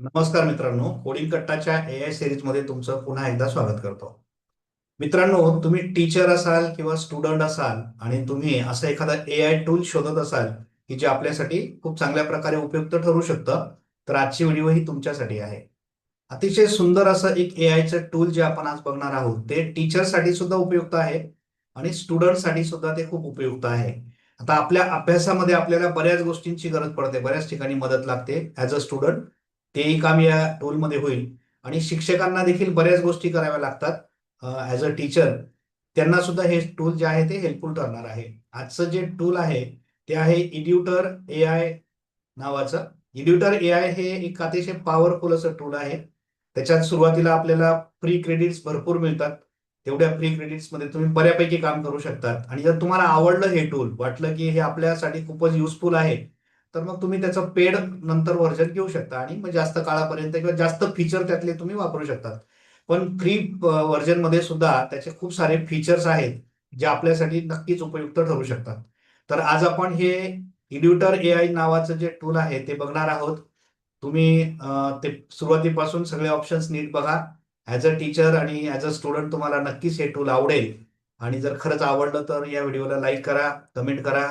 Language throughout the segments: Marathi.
नमस्कार मित्रांनो कोडिंग कट्टाच्या ए आय सिरीजमध्ये तुमचं पुन्हा एकदा स्वागत करतो. मित्रांनो तुम्ही टीचर असाल किंवा स्टुडंट असाल आणि तुम्ही असं एखादा ए आय टूल शोधत असाल की जे आपल्यासाठी खूप चांगल्या प्रकारे उपयुक्त ठरू शकतं तर आजची व्हिडिओ ही तुमच्यासाठी आहे. अतिशय सुंदर असं एक ए आयचं टूल जे आपण आज बघणार आहोत ते टीचरसाठी सुद्धा उपयुक्त आहे आणि स्टुडंटसाठी सुद्धा ते खूप उपयुक्त आहे. आता आपल्या अभ्यासामध्ये आपल्याला बऱ्याच गोष्टींची गरज पडते बऱ्याच ठिकाणी मदत लागते ॲज अ स्टुडंट तेही काम या टूलमध्ये होईल. आणि शिक्षकांना देखील बऱ्याच गोष्टी कराव्या लागतात. ॲज अ टीचर त्यांना सुद्धा हे टूल जे आहे ते हेल्पफुल ठरणार आहे. आजचं जे टूल आहे ते आहे इड्युटर ए आय नावाचं. इड्युटर ए आय हे एक अतिशय पॉवरफुल असं टूल आहे. त्याच्यात सुरुवातीला आपल्याला फ्री क्रेडिट्स भरपूर मिळतात. तेवढ्या फ्री क्रेडिट्समध्ये तुम्ही बऱ्यापैकी काम करू शकतात. आणि जर तुम्हाला आवडलं हे टूल वाटलं की हे आपल्यासाठी खूपच युजफुल आहे तर मग तुम्ही त्याचं पेड नंतर व्हर्जन घेऊ शकता आणि मग जास्त काळापर्यंत किंवा जास्त फीचर त्यातले तुम्ही वापरू शकतात. पण फ्री व्हर्जनमध्ये सुद्धा त्याचे खूप सारे फीचर्स आहेत जे आपल्यासाठी नक्कीच उपयुक्त ठरू शकतात. तर आज आपण हे इड्युटर ए आय नावाचं जे टूल आहे ते बघणार आहोत. तुम्ही ते सुरुवातीपासून सगळे ऑप्शन्स नीट बघा. ॲज अ टीचर आणि ॲज अ स्टुडंट तुम्हाला नक्कीच हे टूल आवडेल. आणि जर खरंच आवडलं तर या व्हिडिओला लाईक करा कमेंट करा.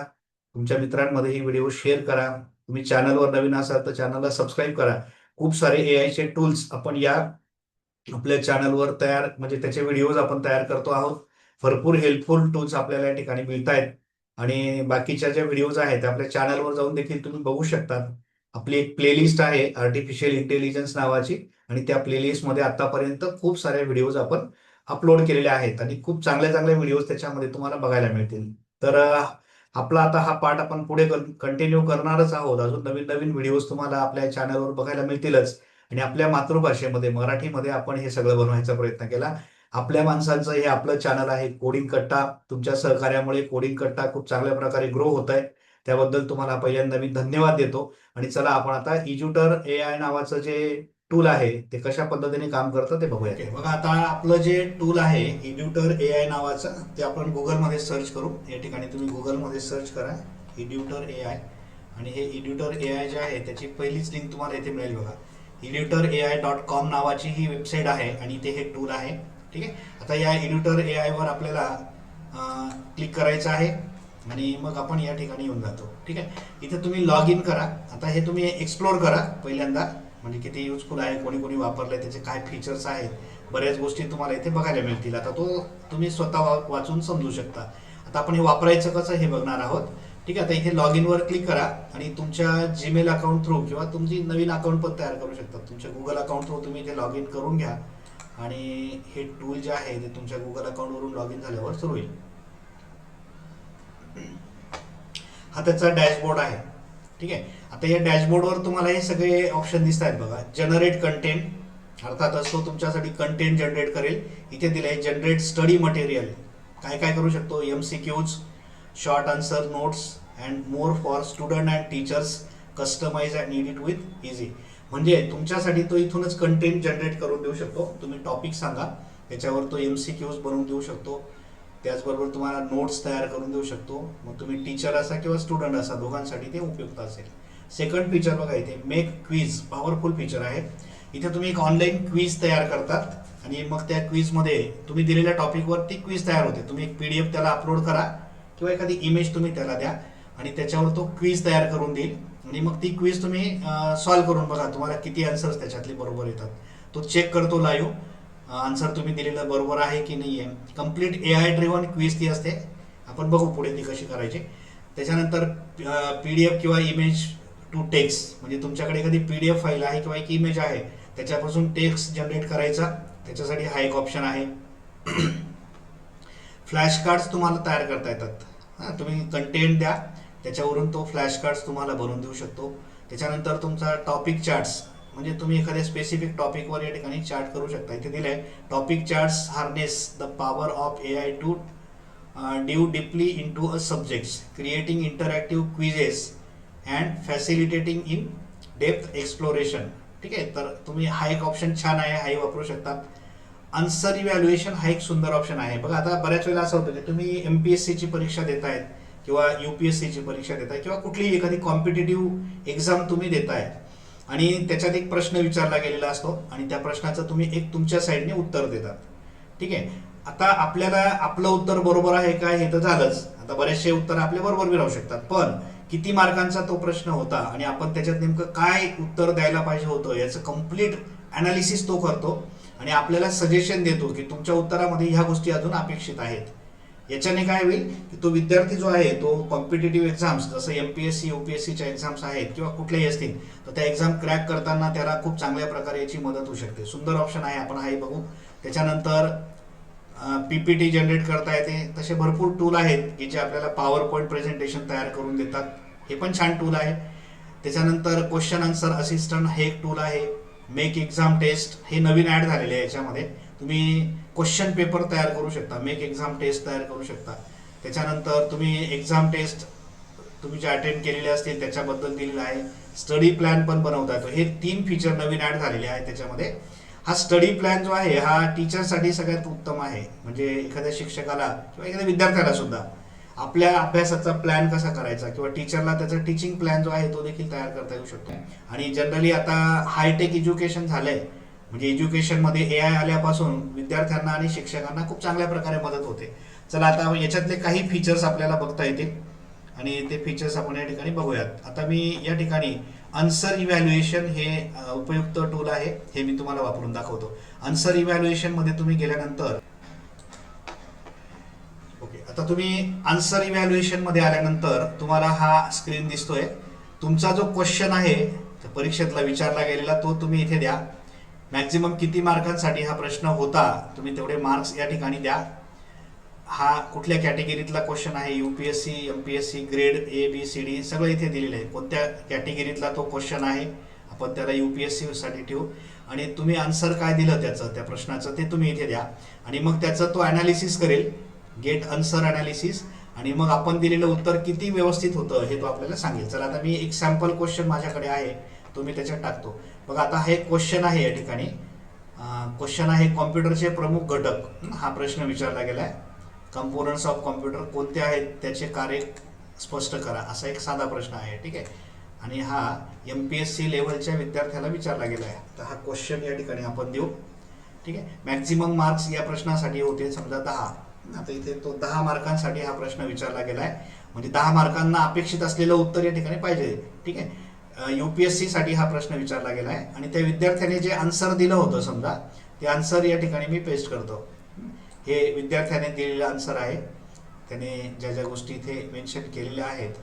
तुमच्या मित्रांमध्ये ही व्हिडिओ शेअर करा. तुम्ही चॅनलवर नवीन असाल तर चॅनलला सबस्क्राईब करा. खूप सारे ए आयचे टूल्स आपण या आपल्या चॅनलवर तयार म्हणजे त्याचे व्हिडिओज आपण तयार करतो आहोत. भरपूर हेल्पफुल टूल्स आपल्याला या ठिकाणी मिळत आहेत आणि बाकीच्या ज्या व्हिडिओज आहेत त्या आपल्या चॅनलवर जाऊन देखील तुम्ही बघू शकता आपली एक प्लेलिस्ट आहे आर्टिफिशियल इंटेलिजन्स नावाची आणि त्या प्लेलिस्टमध्ये आतापर्यंत खूप सारे व्हिडिओज आपण अपलोड केलेल्या आहेत. आणि खूप चांगल्या चांगल्या व्हिडिओज त्याच्यामध्ये तुम्हाला बघायला मिळतील. तर आपला आता हा पाठ आपण पुढे कंटिन्यू करणारच आहोत. अजून नवीन नवीन व्हिडिओज तुम्हाला आपल्या चॅनलवर बघायला मिळतीलच. आणि आपल्या मातृभाषेमध्ये मराठीमध्ये आपण हे सगळं बनवायचा प्रयत्न केला. आपल्या माणसांचं हे आपलं चॅनल आहे कोडिंग कट्टा. तुमच्या सहकार्यामुळे कोडिंग कट्टा खूप चांगल्या प्रकारे ग्रो होत आहे त्याबद्दल तुम्हाला पहिल्यांदा मी धन्यवाद देतो. आणि चला आपण आता इज्युटर ए आय नावाचं जे टूल आहे ते कशा पद्धतीने काम करतं ते बघूया. Okay, बघा आता आपलं जे टूल आहे इड्युटर ए आय नावाचं ते आपण गुगलमध्ये सर्च करू. या ठिकाणी तुम्ही गुगलमध्ये सर्च करा इड्युटर ए आय आणि हे इड्युटर ए आय जे आहे त्याची पहिलीच लिंक तुम्हाला इथे मिळेल बघा. Edutor A I dot com नावाची ही वेबसाईट आहे आणि ते हे टूल आहे. ठीक आहे? आता या इड्युटर ए आयवर आपल्याला क्लिक करायचं आहे. आणि मग आपण या ठिकाणी येऊन जातो. ठीक आहे? इथे तुम्ही लॉग इन करा. आता हे तुम्ही एक्सप्लोर करा पहिल्यांदा. म्हणजे किती युजफुल आहे कोणी कोणी वापरलंय त्याचे काय फीचर्स आहेत बऱ्याच गोष्टी तुम्हाला इथे बघायला मिळतील. आता तो तुम्ही स्वतः वाचून समजू शकता. आता आपण हे वापरायचं कसं हे बघणार आहोत. ठीक आहे आता इथे लॉग इनवर क्लिक करा आणि तुमच्या जीमेल अकाउंट थ्रू किंवा तुमची नवीन अकाउंट पण तयार करू शकता. तुमच्या गुगल अकाउंट थ्रू तुम्ही इथे लॉग इन करून घ्या. आणि हे टूल जे आहे ते तुमच्या गुगल अकाउंटवरून लॉग इन झाल्यावर सुरू होईल. हा त्याचा डॅशबोर्ड आहे. ठीक आहे? आता या डॅशबोर्डवर तुम्हाला हे सगळे ऑप्शन दिसत आहेत बघा. जनरेट कंटेंट अर्थातच तो तुमच्यासाठी कंटेंट जनरेट करेल. इथे दिलं आहे जनरेट स्टडी मटेरियल काय काय करू शकतो? M C Qs short answer notes and more for student and teachers customize and edit with easy म्हणजे तुमच्यासाठी तो इथूनच कंटेंट जनरेट करून देऊ शकतो. तुम्ही टॉपिक सांगा. त्याच्यावर तो एम सी क्यूज बनवून देऊ शकतो. त्याचबरोबर तुम्हाला नोट्स तयार करून देऊ शकतो. मग तुम्ही टीचर असा किंवा स्टुडंट असा दोघांसाठी ते उपयुक्त असेल. सेकंड फीचर बघा इथे मेक क्वीज पॉवरफुल फीचर आहे. इथे तुम्ही एक ऑनलाईन क्वीज तयार करतात. आणि मग त्या क्वीजमध्ये तुम्ही दिलेल्या टॉपिकवर ती क्वीज तयार होते. तुम्ही एक पी डी एफ त्याला अपलोड करा किंवा एखादी इमेज तुम्ही त्याला द्या. आणि त्याच्यावर तो क्वीज तयार करून देईल. आणि मग ती क्वीज तुम्ही सॉल्व्ह करून बघा. तुम्हाला किती आन्सर्स त्याच्यातले बरोबर येतात. तो चेक करतो लाईव्ह आन्सर तुम्ही दिलेलं बरोबर आहे की नाही आहे complete A I driven quiz ती असते. आपण बघू पुढे ती कशी करायची. त्याच्यानंतर पी डी एफ किंवा इमेज टू टेक्स म्हणजे तुमच्याकडे एखादी पी डी एफ फाईल आहे किंवा एक इमेज आहे त्याच्यापासून टेक्स्ट जनरेट करायचा. त्याच्यासाठी हा एक ऑप्शन आहे. फ्लॅश कार्ड्स तुम्हाला तयार करता येतात. हां तुम्ही कंटेंट द्या. त्याच्यावरून तो फ्लॅश कार्ड्स तुम्हाला बनवून देऊ शकतो. त्याच्यानंतर तुमचा टॉपिक चार्ट्स म्हणजे तुम्ही एखाद्या स्पेसिफिक टॉपिकवर या ठिकाणी चार्ट करू शकता. इथे दिलं आहे topic charts harness the power of A I to due deeply into a subjects creating interactive quizzes and facilitating in depth exploration ठीक आहे? तर तुम्ही हा एक ऑप्शन छान आहे हाही वापरू शकता. आन्सर इव्हॅल्युएशन हा एक सुंदर ऑप्शन आहे. बघा आता बऱ्याच वेळेला असं होतं की तुम्ही एम पी एस सीची परीक्षा देतायत किंवा यू पी एस सीची परीक्षा देताय किंवा कुठलीही एखादी कॉम्पिटेटिव्ह एक्झाम तुम्ही देतायत. आणि त्याच्यात एक प्रश्न विचारला गेलेला असतो आणि त्या प्रश्नाचं तुम्ही एक तुमच्या साईडने उत्तर देतात ठीक आहे? आता आपल्याला आपलं उत्तर बरोबर आहे का हे तर झालंच. आता बरेचसे उत्तर आपले बरोबर बी राहू शकतात. पण किती मार्कांचा तो प्रश्न होता आणि आपण त्याच्यात नेमकं काय उत्तर द्यायला पाहिजे होतं याचं कंप्लीट अनालिसिस तो करतो आणि आपल्याला सजेशन देतो की तुमच्या उत्तरामध्ये ह्या गोष्टी अजून अपेक्षित आहेत. याच्याने काय होईल की तो विद्यार्थी जो आहे तो कॉम्पिटेटिव्ह एक्झाम्स जसं M P S C U P S सीच्या एक्झाम्स आहेत किंवा कुठल्याही असतील तर त्या एक्झाम क्रॅक करताना त्याला खूप चांगल्या प्रकारे याची मदत होऊ शकते. सुंदर ऑप्शन आहे आपण हाही बघू. त्याच्यानंतर पी पी टी जनरेट करता येते. तसे भरपूर टूल आहेत की जे आपल्याला पॉवर पॉईंट प्रेझेंटेशन तयार करून देतात. हे पण छान टूल आहे. त्याच्यानंतर क्वेश्चन आन्सर असिस्टंट हे एक टूल आहे. मेक एक्झाम टेस्ट हे नवीन ॲड झालेले आहे याच्यामध्ये. तुम्ही क्वेश्चन पेपर तयार करू शकता मेक एक्झाम टेस्ट तयार करू शकता. त्याच्यानंतर तुम्ही एक्झाम टेस्ट तुम्ही जे अटेंड केलेले असतील त्याच्याबद्दल दिलेलं आहे. स्टडी प्लॅन पण बनवता येतो हे तीन फीचर नवीन ॲड झालेले आहेत त्याच्यामध्ये. हा स्टडी प्लॅन जो आहे हा टीचरसाठी सगळ्यात उत्तम आहे. म्हणजे एखाद्या शिक्षकाला किंवा एखाद्या विद्यार्थ्याला सुद्धा. आपल्या अभ्यासाचा प्लॅन कसा करायचा किंवा टीचरला त्याचा टीचिंग प्लॅन जो आहे तो देखील तयार करता येऊ शकतो. आणि जनरली आता हायटेक एज्युकेशन झालंय. म्हणजे एज्युकेशनमध्ये ए आय आल्यापासून विद्यार्थ्यांना आणि शिक्षकांना खूप चांगल्या प्रकारे मदत होते. चला आता याच्यातले काही फीचर्स आपल्याला बघता येतील. आणि ते फीचर्स आपण या ठिकाणी बघूयात. आता मी या ठिकाणी अन्सर इव्हॅल्युएशन हे उपयुक्त टूल आहे. हे मी तुम्हाला वापरून दाखवतो. अन्सर इव्हॅल्युएशनमध्ये तुम्ही गेल्यानंतर ओके आता तुम्ही आन्सर इव्हॅल्युएशनमध्ये आल्यानंतर तुम्हाला हा स्क्रीन दिसतोय. तुमचा जो क्वेश्चन आहे परीक्षेतला विचारला गेलेला तो तुम्ही इथे द्या. मॅक्झिमम किती मार्कांसाठी हा प्रश्न होता तुम्ही तेवढे मार्क्स या ठिकाणी द्या. हा कुठल्या कॅटेगरीतला क्वेश्चन आहे? U P S C M P S C grade A B C D सगळं इथे दिलेलं आहे. कोणत्या कॅटेगरीतला तो क्वेश्चन आहे? आपण त्याला यू पी एस सीसाठी ठेवू. आणि तुम्ही आन्सर काय दिलं त्याचं त्या प्रश्नाचं ते तुम्ही इथे द्या. आणि मग त्याचं तो अनालिसिस करेल. गेट आन्सर अनालिसिस आणि मग आपण दिलेलं उत्तर किती व्यवस्थित होतं हे तो आपल्याला सांगेल. चला आता मी एक सॅम्पल क्वेश्चन माझ्याकडे आहे. तो मी त्याच्यात टाकतो. बघा आता हा एक क्वेश्चन आहे या ठिकाणी. क्वेश्चन आहे कॉम्प्युटरचे प्रमुख घटक. हा प्रश्न विचारला गेला आहे कंपोनंट्स ऑफ कॉम्प्युटर कोणते आहेत? त्याचे कार्य स्पष्ट करा. असा एक साधा प्रश्न आहे ठीक आहे? आणि हा एम पी एस सी लेवलच्या विद्यार्थ्याला विचारला गेला आहे तर हा क्वेश्चन या ठिकाणी आपण देऊ. ठीक आहे? मॅक्झिमम मार्क्स या प्रश्नासाठी होते समजा दहा. आता इथे तो दहा मार्कांसाठी हा प्रश्न विचारला गेला आहे म्हणजे दहा मार्कांना अपेक्षित असलेलं उत्तर या ठिकाणी पाहिजे. ठीक आहे? युपीएससी साठी हा प्रश्न विचारला गेला आहे. आणि त्या विद्यार्थ्याने जे आन्सर दिलं होतं समजा ते आन्सर या ठिकाणी मी पेस्ट करतो. हे विद्यार्थ्याने दिलेलं आन्सर आहे. त्याने ज्या ज्या गोष्टी इथे मेन्शन केलेल्या आहेत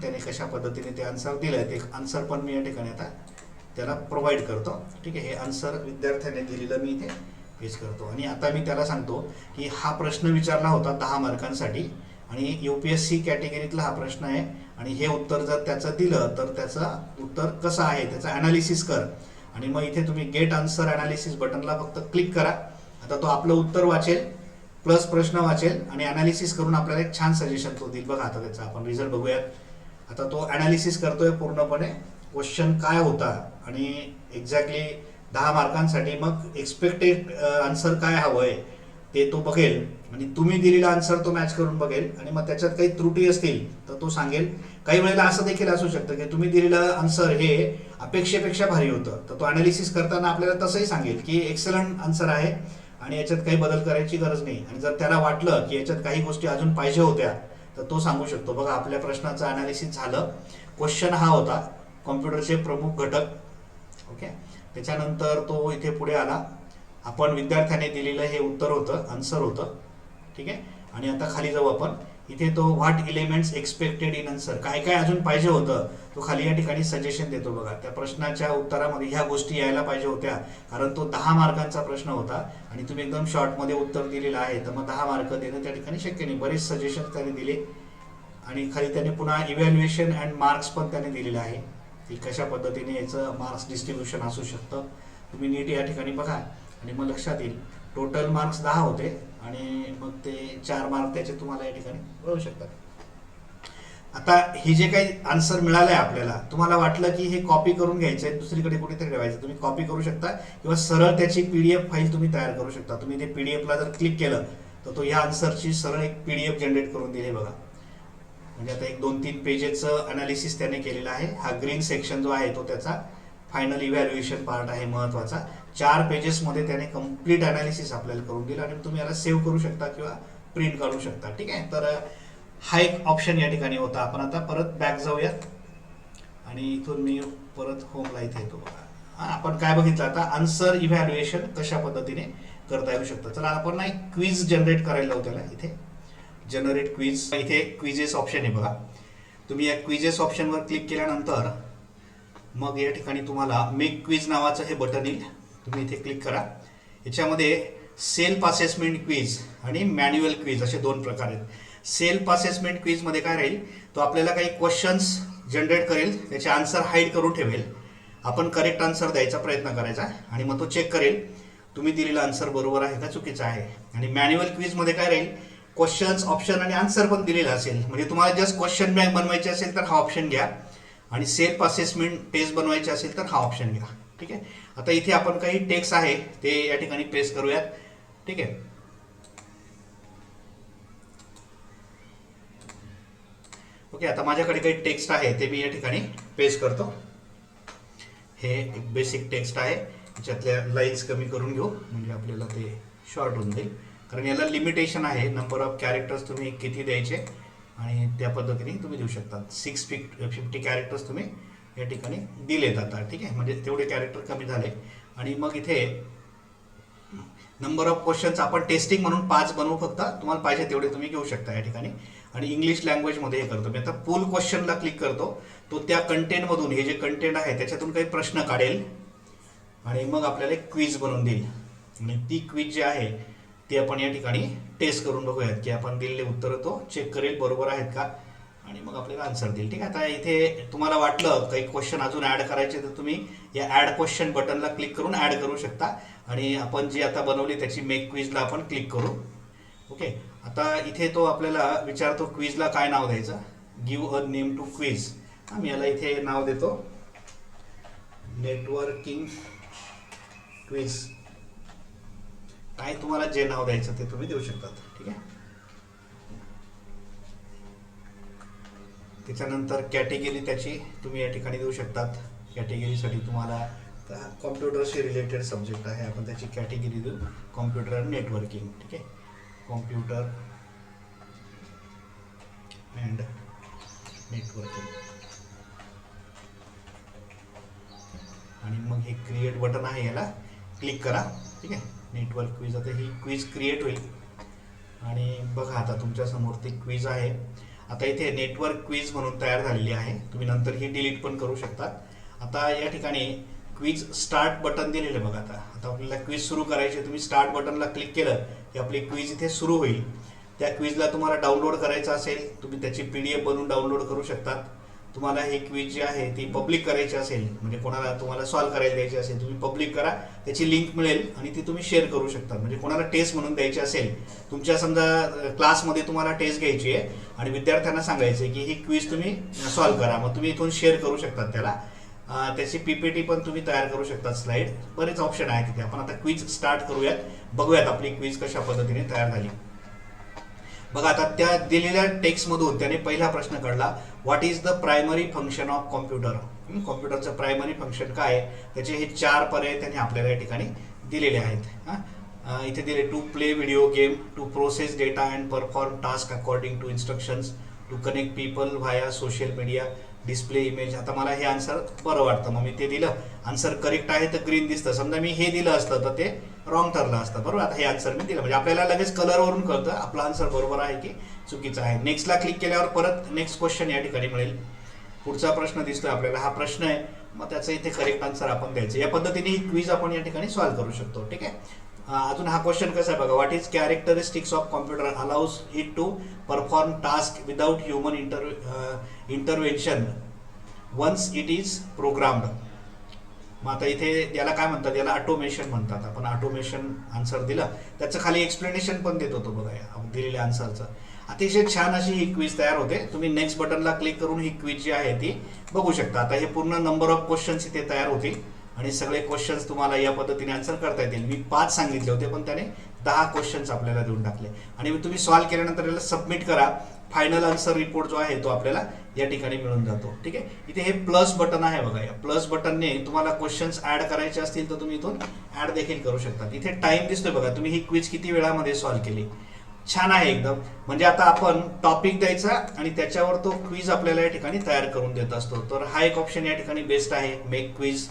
त्याने कशा पद्धतीने ते आन्सर दिलं ते आन्सर पण मी या ठिकाणी आता त्याला प्रोव्हाइड करतो. ठीक आहे हे आन्सर विद्यार्थ्याने दिलेलं मी इथे पेश करतो. आणि आता मी त्याला सांगतो की हा प्रश्न विचारला होता दहा मार्कांसाठी आणि यू पी एस सी कॅटेगरीतला हा प्रश्न आहे. आणि हे उत्तर जर त्याचं दिलं तर त्याचं उत्तर कसं आहे? त्याचं अनालिसिस कर. आणि मग इथे तुम्ही गेट आन्सर अनालिसिस बटनला फक्त क्लिक करा. आता तो आपलं उत्तर वाचेल प्लस प्रश्न वाचेल आणि अनालिसिस करून आपल्याला एक छान सजेशन तो देईल. बघा आता त्याचा आपण रिझल्ट बघूयात. आता तो अनालिसिस करतोय पूर्णपणे. क्वेश्चन काय होता? आणि एक्झॅक्टली दहा मार्कांसाठी मग एक्सपेक्टेड आन्सर काय हवं आहे ते तो बघेल. आणि तुम्ही दिलेला आन्सर तो मॅच करून बघेल. आणि मग त्याच्यात काही त्रुटी असतील तर तो सांगेल. काही वेळेला असं देखील असू शकतं की तुम्ही दिलेलं आन्सर हे अपेक्षेपेक्षा भारी होतं. तर तो अनालिसिस करताना आपल्याला तसंही सांगेल की एक्सलंट आन्सर आहे. आणि याच्यात काही बदल करायची गरज नाही. आणि जर त्याला वाटलं की याच्यात काही गोष्टी अजून पाहिजे होत्या तर तो सांगू शकतो. बघा आपल्या प्रश्नाचं अनालिसिस झालं. क्वेश्चन हा होता. कॉम्प्युटरचे प्रमुख घटक. ओके त्याच्यानंतर तो इथे पुढे आला. आपण विद्यार्थ्याने दिलेलं हे उत्तर होतं आन्सर होतं. ठीक आहे? आणि आता खाली जाऊ आपण. इथे तो what elements expected in answer काय काय अजून पाहिजे होतं तो खाली या ठिकाणी सजेशन देतो बघा. त्या प्रश्नाच्या उत्तरामध्ये ह्या गोष्टी यायला पाहिजे होत्या. कारण तो दहा मार्कांचा प्रश्न होता आणि तुम्ही एकदम शॉर्टमध्ये उत्तर दिलेलं आहे. तर मग दहा मार्क देणं त्या ठिकाणी शक्य नाही. बरेच सजेशन त्याने दिले. आणि खाली त्याने पुन्हा इव्हॅल्युएशन अँड मार्क्स पण त्याने दिलेलं आहे. की कशा पद्धतीने याचं मार्क्स डिस्ट्रीब्युशन असू शकतं. तुम्ही नीट या ठिकाणी बघा. आणि मग लक्षात येईल. टोटल मार्क्स दहा होते आणि मग ते चार मार्क त्याचे तुम्हाला या ठिकाणी मिळू शकतात. आता हे जे काही आन्सर मिळालंय आपल्याला तुम्हाला वाटलं की हे कॉपी करून घ्यायचं आहे दुसरीकडे कुठेतरी ठेवायचं तुम्ही कॉपी करू शकता किंवा सरळ त्याची पीडीएफ फाईल तुम्ही तयार करू शकता. तुम्ही ते पीडीएफला जर क्लिक केलं तर तो ह्या आन्सरची सरळ एक पीडीएफ जनरेट करून दिली बघा. म्हणजे आता एक दोन तीन पेजेसचं अनालिसिस त्याने केलेलं आहे. हा ग्रीन सेक्शन जो आहे तो त्याचा फायनल इव्हॅल्युएशन पार्ट आहे महत्त्वाचा चार पेजेसमध्ये त्याने कंप्लीट अनालिसिस आपल्याला करून दिलं आणि तुम्ही याला सेव्ह करू शकता किंवा प्रिंट काढू शकता. ठीक आहे? तर हा एक ऑप्शन या ठिकाणी होता. आपण आता परत बॅक जाऊयात. आणि इथून मी परत होमला इथे येतो आपण काय बघितलं? आता आन्सर इव्हॅल्युएशन कशा पद्धतीने करता येऊ शकतं? चला आपण ना एक क्विज जनरेट करायला होतं त्याला इथे. जनरेट क्विज इथे क्विजेस ऑप्शन आहे बघा. तुम्ही या क्विजेस ऑप्शनवर क्लिक केल्यानंतर मग या ठिकाणी तुम्हाला मेक क्विज नावाचं हे बटन येईल. तुम्ही इथे क्लिक करा. याच्यामध्ये सेल्फ असेसमेंट क्विज आणि मॅन्युअल क्विज असे दोन प्रकार आहेत. सेल्फ असेसमेंट क्विजमध्ये काय राहील? तो आपल्याला काही क्वेश्चन्स जनरेट करेल त्याचे आन्सर हाईड करून ठेवेल. आपण करेक्ट आन्सर द्यायचा प्रयत्न करायचा आणि मग तो चेक करेल. तुम्ही दिलेला आन्सर बरोबर आहे का चुकीचा आहे? आणि मॅन्युअल क्विजमध्ये काय राहील? क्वेश्चन्स ऑप्शन आणि आन्सर पण दिलेला असेल. म्हणजे तुम्हाला जस्ट क्वेश्चन बँक बनवायचे असेल तर हा ऑप्शन घ्या. आणि सेल्फ असेसमेंट टेस्ट बनवायची असेल तर हा ऑप्शन घ्या. ठीक आहे? आता इथे आपण काही टेक्स्ट आहे ते या ठिकाणी पेस्ट करूयात. ठीक आहे? ओके आता माझ्याकडे काही टेक्स्ट आहे ते मी या ठिकाणी पेस्ट करतो. हे एक बेसिक टेक्स्ट आहे. याच्यातल्या लाईन्स कमी करून घेऊ म्हणजे आपल्याला ते शॉर्ट होऊन जाईल. कारण याला लिमिटेशन आहे नंबर ऑफ कॅरेक्टर्स तुम्ही किती द्यायचे आणि त्या पद्धतीने तुम्ही देऊ शकता. सिक्स फिफ्टी कॅरेक्टर्स तुम्ही या ठिकाणी दिलेत आता ठीक आहे? म्हणजे तेवढे कॅरेक्टर कमी झाले. आणि मग इथे नंबर ऑफ क्वेश्चन्स आपण टेस्टिंग म्हणून पाच बनवू फक्त. तुम्हाला पाहिजे तेवढे तुम्ही घेऊ शकता या ठिकाणी. आणि इंग्लिश लँग्वेजमध्ये हे करतो. मी आता पूल क्वेश्चनला क्लिक करतो. तो त्या कंटेंटमधून हे जे कंटेंट आहे त्याच्यातून काही प्रश्न काढेल. आणि मग आपल्याला एक क्विज बनवून देईल. आणि ती क्विज जी आहे ती आपण या ठिकाणी टेस्ट करून बघूयात. की आपण दिलेले उत्तरं तो चेक करेल. बरोबर आहेत का? आणि मग आपल्याला आन्सर देईल. ठीक आहे आता इथे तुम्हाला वाटलं काही क्वेश्चन अजून ॲड करायचे तर तुम्ही या ॲड क्वेश्चन बटनला क्लिक करून ॲड करू शकता. आणि आपण जी आता बनवली त्याची मेक क्विजला आपण क्लिक करू. ओके आता इथे तो आपल्याला विचारतो क्विजला काय नाव द्यायचं? Give a name to quiz मी याला इथे नाव देतो. नेटवर्किंग क्विज काय तुम्हाला जे नाव द्यायचं ते तुम्ही देऊ शकतात. ठीक आहे? त्याच्यानंतर कॅटेगरी त्याची तुम्ही या ठिकाणी देऊ शकतात. कॅटेगरीसाठी तुम्हाला कॉम्प्युटरशी रिलेटेड सब्जेक्ट आहे. आपण त्याची कॅटेगरी देऊ. कॉम्प्युटर आणि नेटवर्किंग ठीक आहे? कॉम्प्युटर अँड नेटवर्किंग आणि मग हे क्रिएट बटन आहे याला क्लिक करा ठीक आहे? नेटवर्क क्विज आता ही क्विज क्रिएट होईल. आणि बघा आता तुमच्यासमोर ती क्विज आहे. आता इथे नेटवर्क क्विज म्हणून तयार झालेली आहे. तुम्ही नंतर ही डिलीट पण करू शकतात. आता या ठिकाणी क्विज स्टार्ट बटन दिलेलं आहे बघा आता. आता आपल्याला क्विज सुरू करायची तुम्ही स्टार्ट बटनला क्लिक केलं की आपली क्विज इथे सुरू होईल. त्या क्विजला तुम्हाला डाउनलोड करायचं असेल तुम्ही त्याची पी डी एफ बनवून डाउनलोड करू शकतात. तुम्हाला ही क्विज जी आहे ती पब्लिक करायची असेल म्हणजे कोणाला तुम्हाला सॉल्व्ह करायला द्यायची असेल तुम्ही पब्लिक करा त्याची लिंक मिळेल आणि ती तुम्ही शेअर करू शकता. म्हणजे कोणाला टेस्ट म्हणून द्यायची असेल तुमच्या समजा क्लासमध्ये तुम्हाला टेस्ट घ्यायची आहे आणि विद्यार्थ्यांना सांगायचं आहे की ही क्विज तुम्ही सॉल्व्ह करा. मग तुम्ही इथून शेअर करू शकतात त्याला. त्याची पीपीटी पण तुम्ही तयार करू शकता स्लाईड बरेच ऑप्शन आहेत तिथे आपण आता क्विज स्टार्ट करूयात. बघूयात आपली क्विज कशा पद्धतीने तयार झाली. बघा आता त्या दिलेल्या टेक्स्टमधून त्याने पहिला प्रश्न काढला what is the primary function of computer कॉम्प्युटरचं primary function काय? आहे त्याचे हे चार पर्याय त्यांनी आपल्याला या ठिकाणी दिलेले आहेत. इथे दिले to play video game to process data and perform task according to instructions to connect people via social media display image आता मला हे आन्सर बरं वाटतं. मग मी ते दिलं. आन्सर करेक्ट आहे तर ग्रीन दिसतं. समजा मी हे दिलं असतं तर ते रॉंग ठरलं असतं. बरोबर? आता हे आन्सर मी दिलं. म्हणजे आपल्याला लगेच कलरवरून कळतं. आपला आन्सर बरोबर आहे की चुकीचं आहे. नेक्स्टला क्लिक केल्यावर परत नेक्स्ट क्वेश्चन या ठिकाणी मिळेल. पुढचा प्रश्न दिसतोय आपल्याला. हा प्रश्न आहे. मग त्याचं इथे करेक्ट आन्सर आपण द्यायचं. या पद्धतीने ही क्वीज आपण या ठिकाणी सॉल्व्ह करू शकतो. ठीक आहे? अजून हा क्वेश्चन कसा आहे बघा. What is characteristics of computer allows it to perform task without human inter intervention once it is programmed मग आता इथे याला काय म्हणतात? याला ऑटोमेशन म्हणतात. आपण ऑटोमेशन आन्सर दिलं. त्याचं खाली एक्सप्लेनेशन पण देत होतो बघा दिलेल्या आन्सरचं अतिशय छान अशी ही क्विज तयार होते. तुम्ही नेक्स्ट बटनला क्लिक करून ही क्विज जी आहे ती बघू शकता. आता हे पूर्ण नंबर ऑफ क्वेश्चन्स इथे तयार होतील. आणि सगळे क्वेश्चन्स तुम्हाला या पद्धतीने आन्सर करता येतील. मी पाच सांगितले होते पण त्याने दहा क्वेश्चन्स आपल्याला देऊन टाकले. आणि तुम्ही सॉल्व्ह केल्यानंतर याला सबमिट करा. फायनल आन्सर रिपोर्ट जो आहे तो आपल्याला या ठिकाणी मिळून जातो. ठीक आहे? इथे हे प्लस बटन आहे बघा या. प्लस बटनने तुम्हाला क्वेश्चन्स ऍड करायचे असतील तर तुम्ही इथून ऍड देखील करू शकता इथे टाइम दिसतोय बघा. तुम्ही ही क्विज किती वेळामध्ये सॉल्व्ह केली? छान आहे एकदम. म्हणजे आता आपण टॉपिक द्यायचा आणि त्याच्यावर तो क्विज आपल्याला या ठिकाणी तयार करून देत असतो. तर हा एक ऑप्शन या ठिकाणी बेस्ट आहे. मेक क्विज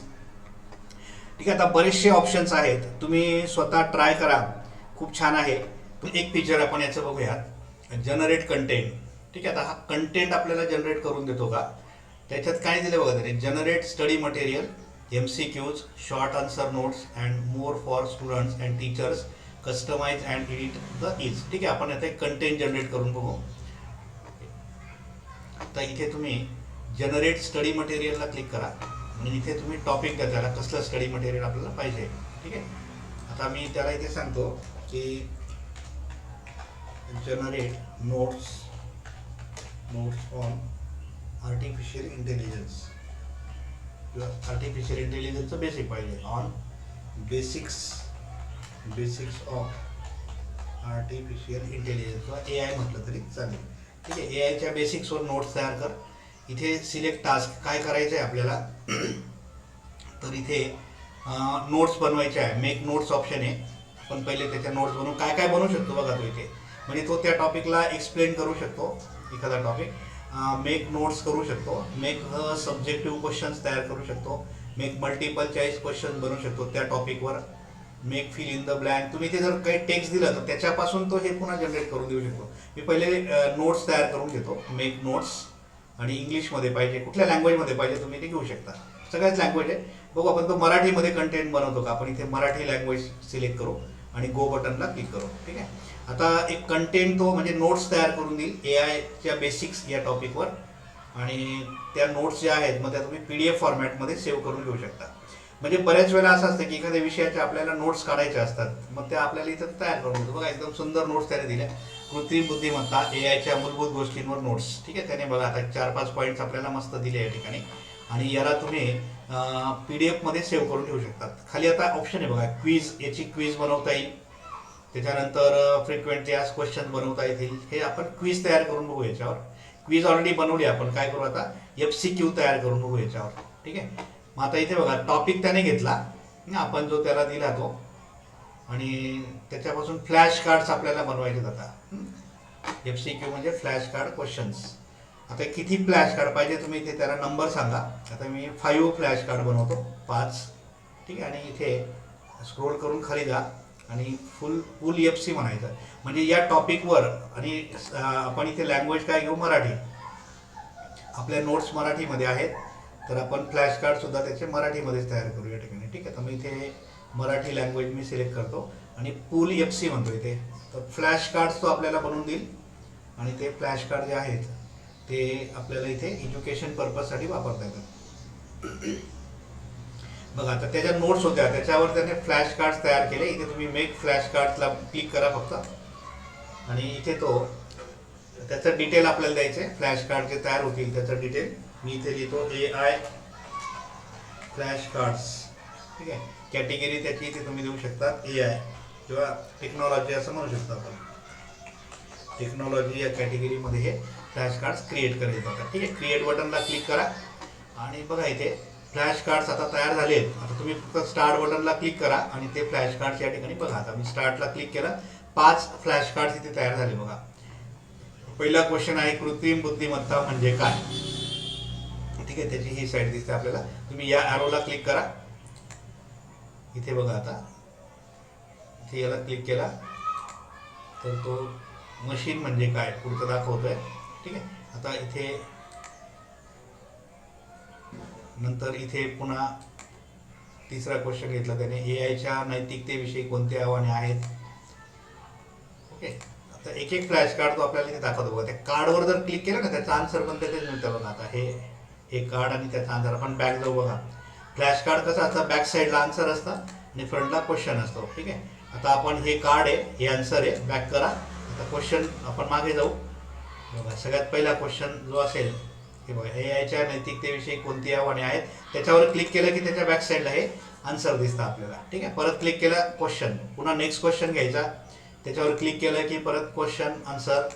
ठीक आहे आता बरेचसे ऑप्शन्स आहेत. तुम्ही स्वतः ट्राय करा. खूप छान आहे. एक फीचर आपण याचं बघूयात. जनरेट कंटेंट ठीक आहे आता हा कंटेंट आपल्याला जनरेट करून देतो का? त्याच्यात काय दिलं बघा तरी generate study material M C Qs short answer notes and more for students and teachers customize and edit the is ठीक आहे आपण आता एक कंटेंट जनरेट करून बघू. तर इथे तुम्ही जनरेट स्टडी मटेरियलला क्लिक करा. म्हणजे आणि इथे तुम्ही टॉपिक द्या त्याला कसलं स्टडी मटेरियल आपल्याला पाहिजे. ठीक आहे? आता मी त्याला इथे सांगतो की generate notes notes on artificial intelligence किंवा आर्टिफिशियल इंटेलिजन्सचं बेसिक पाहिजे. On basics basics of artificial intelligence किंवा ए आय म्हटलं तरी चालेल. ठीक आहे? ए आयच्या बेसिक्सवर नोट्स तयार कर. इथे सिलेक्ट टास्क काय करायचं आहे आपल्याला? तर इथे नोट्स बनवायचे आहे. मेक नोट्स ऑप्शन आहे. आपण पहिले त्याच्या नोट्स बनवून काय काय बनवू शकतो बघा तो इथे? म्हणजे तो त्या टॉपिकला एक्सप्लेन करू शकतो एखादा टॉपिक मेक नोट्स करू शकतो. मेक सब्जेक्टिव्ह क्वेश्चन्स तयार करू शकतो. मेक मल्टिपल चॉईस क्वेश्चन बनवू शकतो त्या टॉपिकवर make fill in the blank तुम्ही ते जर काही टेक्स्ट दिलं तर त्याच्यापासून तो हे पुन्हा जनरेट करून देऊ शकतो. मी पहिले नोट्स तयार करून घेतो. मेक नोट्स आणि इंग्लिशमध्ये पाहिजे कुठल्या लँग्वेजमध्ये पाहिजे तुम्ही ते घेऊ शकता. सगळ्याच लँग्वेज आहे बघू आपण तो मराठीमध्ये कंटेंट बनवतो का? आपण इथे मराठी लँग्वेज सिलेक्ट करू आणि गो बटनला क्लिक करू. ठीक आहे? आता एक कंटेंट तो म्हणजे नोट्स तयार करून देईल ए आयच्या बेसिक्स या टॉपिकवर आणि त्या नोट्स ज्या आहेत मग त्या तुम्ही पी डी एफ फॉर्मॅटमध्ये सेव्ह करून घेऊ शकता. म्हणजे बऱ्याच वेळा असं असतं की एखाद्या विषयाच्या आपल्याला नोट्स काढायच्या असतात. मग त्या आपल्याला इथं तयार करून देतो बघा एकदम सुंदर नोट्स त्याने दिल्या. कृत्रिम बुद्धिमत्ता ए आयच्या मूलभूत गोष्टींवर नोट्स ठीक आहे? त्याने बघा आता चार पाच पॉईंट्स आपल्याला मस्त दिले या ठिकाणी. आणि याला तुम्ही पी डी एफमध्ये सेव्ह करून ठेवू शकतात. खाली आता ऑप्शन आहे बघा क्वीज याची क्वीज बनवता येईल. त्याच्यानंतर फ्रिक्वेंटली आज क्वेश्चन बनवता येतील. हे आपण क्वीज तयार करून बघू याच्यावर. क्वीज ऑलरेडी बनवली आपण. काय करू आता? एफ सी क्यू तयार करून बघू याच्यावर. ठीक आहे? मग आता इथे बघा टॉपिक त्याने घेतला. आपण जो त्याला दिला तो. आणि त्याच्यापासून फ्लॅश कार्ड्स आपल्याला बनवायचे जातात. एफ सी क्यू म्हणजे फ्लॅश कार्ड क्वेश्चन्स आता किती फ्लॅश कार्ड पाहिजे तुम्ही इथे त्याला नंबर सांगा. आता मी फाईव्ह फ्लॅश कार्ड बनवतो. पाच. ठीक आहे? आणि इथे स्क्रोल करून खाली जा. आणि फुल फुल एफ सी म्हणायचं. म्हणजे या टॉपिकवर आणि आपण इथे लँग्वेज काय घेऊ? मराठी. आपल्या नोट्स मराठीमध्ये आहेत. तर आपण फ्लॅश कार्ड सुद्धा त्याचे मराठीमध्येच तयार करू या ठिकाणी. ठीक आहे? तर मी इथे मराठी लँग्वेज मी सिलेक्ट करतो. आणि पूल एफ सी म्हणतो इथे. तर फ्लॅश कार्ड्स तो आपल्याला बनवून देईल. आणि ते फ्लॅश कार्ड जे आहेत ते आपल्याला इथे एज्युकेशन पर्पजसाठी वापरता येतात. बघा आता त्याच्या नोट्स होत्या. त्याच्यावर त्याने फ्लॅश कार्ड्स तयार केले. इथे तुम्ही मेक फ्लॅश कार्ड्सला क्लिक करा फक्त. आणि इथे तो त्याचं डिटेल आपल्याला द्यायचे. फ्लॅश कार्ड जे तयार होतील त्याचं डिटेल मी इथे लिहितो ए आय फ्लॅश कार्ड्स ठीक आहे? कॅटेगरी त्याची इथे तुम्ही देऊ शकता ए आय किंवा टेक्नॉलॉजी असं म्हणू शकता आपण. टेक्नॉलॉजी या कॅटेगरीमध्ये हे फ्लॅश कार्ड्स क्रिएट करायचे जातात. ठीक आहे? क्रिएट बटनला क्लिक करा. आणि बघा इथे फ्लॅश कार्ड्स आता तयार झालेत आता तुम्ही फक्त स्टार्ट बटनला क्लिक करा आणि ते फ्लॅश कार्ड्स या ठिकाणी बघा. आता मी स्टार्टला क्लिक केलं. पाच फ्लॅश कार्ड्स इथे तयार झाले बघा. पहिला क्वेश्चन आहे कृत्रिम बुद्धिमत्ता म्हणजे काय? ठीक आहे त्याची ही साईड दिसते आपल्याला. तुम्ही या ॲरोला क्लिक करा. इथे बघा आता. इथे याला क्लिक केला. तर तो मशीन म्हणजे काय? पुढचं दाखवतोय. ठीक आहे? आता इथे नंतर इथे पुन्हा तिसरा क्वेश्चन घेतला त्याने. ए आयच्या नैतिकतेविषयी कोणते आव्हाने आहेत? ओके. आता एक एक फ्लॅश कार्ड तो आपल्याला इथे दाखवतो. बघा त्या कार्डवर जर क्लिक केलं ना त्याचा आन्सर पण त्याच्याच मिळतं. बघा आता हे हे कार्ड आणि त्याचा आन्सर आपण बॅक जाऊ बघा. फ्लॅश कार्ड कसं असतं? बॅक साईडला आन्सर असतं आणि फ्रंटला क्वेश्चन असतो. ठीक आहे? आता आपण हे कार्ड आहे हे आन्सर आहे. बॅक करा. आता क्वेश्चन आपण मागे जाऊ. बघा सगळ्यात पहिला क्वेश्चन जो असेल हे बघा ए आयच्या नैतिकतेविषयी कोणती आव्हाने आहेत? त्याच्यावर क्लिक केलं की त्याच्या बॅक साईडला हे आन्सर दिसतं आपल्याला. ठीक आहे? परत क्लिक केलं क्वेश्चन पुन्हा नेक्स्ट क्वेश्चन घ्यायचा. त्याच्यावर क्लिक केलं की परत क्वेश्चन आन्सर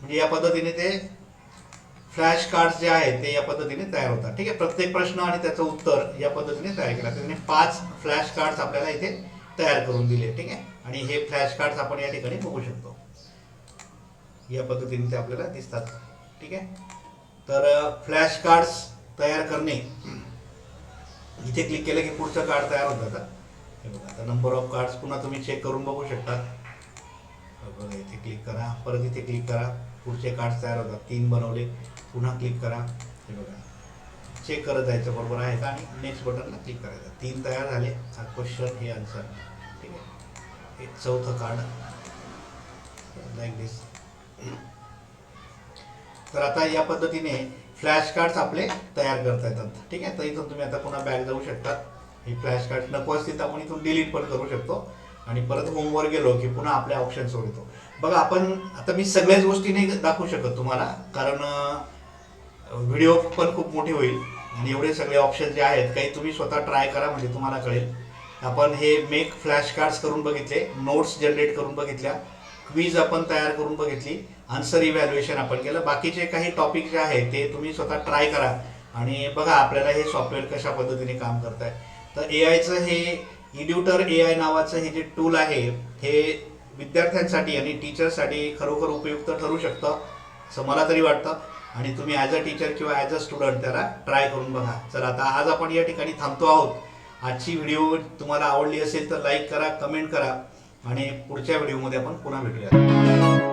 म्हणजे या पद्धतीने ते फ्लॅश कार्ड्स जे आहेत ते या पद्धतीने तयार होतात. ठीक आहे? प्रत्येक प्रश्न आणि त्याचं उत्तर या पद्धतीने तयार केला. त्याने पाच फ्लॅश कार्ड्स आपल्याला इथे तयार करून दिले. ठीक आहे? आणि हे फ्लॅश कार्ड्स आपण या ठिकाणी बघू शकतो. या पद्धतीने ते आपल्याला दिसतात. ठीक आहे? तर फ्लॅश कार्ड्स तयार करणे. इथे क्लिक केलं की पुढचं कार्ड तयार होतं. हे बघा आता नंबर ऑफ कार्ड्स पुन्हा तुम्ही चेक करून बघू शकता. बघा इथे क्लिक करा. परत इथे क्लिक करा. पुढचे कार्ड्स तयार होतात. तीन बनवले. पुन्हा क्लिक करा. हे बघा. चेक करत जायचं. बरोबर आहे का? आणि नेक्स्ट बटनला क्लिक करायचं. तीन तयार झाले. हा क्वेश्चन हे आन्सर ठीक आहे. एक चौथं कार्ड लाईक दिस तर आता या पद्धतीने फ्लॅश कार्ड्स आपले तयार करता येतात. ठीक आहे? तर इथून तुम्ही आता पुन्हा बॅग जाऊ शकता. हे फ्लॅश कार्ड नको असतील तर आपण इथून डिलीट पण करू शकतो. आणि परत होमवर गेलो की पुन्हा आपल्या ऑप्शन येतो. बघा आपण आता मी सगळ्याच गोष्टी नाही दाखवू शकत तुम्हाला कारण व्हिडिओ पण खूप मोठी होईल. आणि एवढे सगळे ऑप्शन जे आहेत काही तुम्ही स्वतः ट्राय करा म्हणजे तुम्हाला कळेल. आपण हे मेक फ्लॅश कार्ड्स करून बघितले नोट्स जनरेट करून बघितल्या क्वीज आपण तयार करून बघितली आन्सर इव्हॅल्युएशन आपण केलं. बाकीचे काही टॉपिक जे आहेत ते तुम्ही स्वतः ट्राय करा. आणि बघा आपल्याला हे सॉफ्टवेअर कशा पद्धतीने काम करत आहे तर ए आयचं हे इन्युटर ए आय नावाचं हे जे टूल आहे हे विद्यार्थ्यांसाठी आणि टीचरसाठी खरोखर उपयुक्त ठरू शकतं असं मला तरी वाटतं. आणि तुम्ही ॲज अ टीचर किंवा ॲज अ स्टुडंट त्याला ट्राय करून बघा. चला आता आज आपण या ठिकाणी थांबतो आहोत. आजची व्हिडिओ तुम्हाला आवडली असेल तर लाईक करा कमेंट करा. आणि पुढच्या व्हिडिओमध्ये आपण पुन्हा भेटूया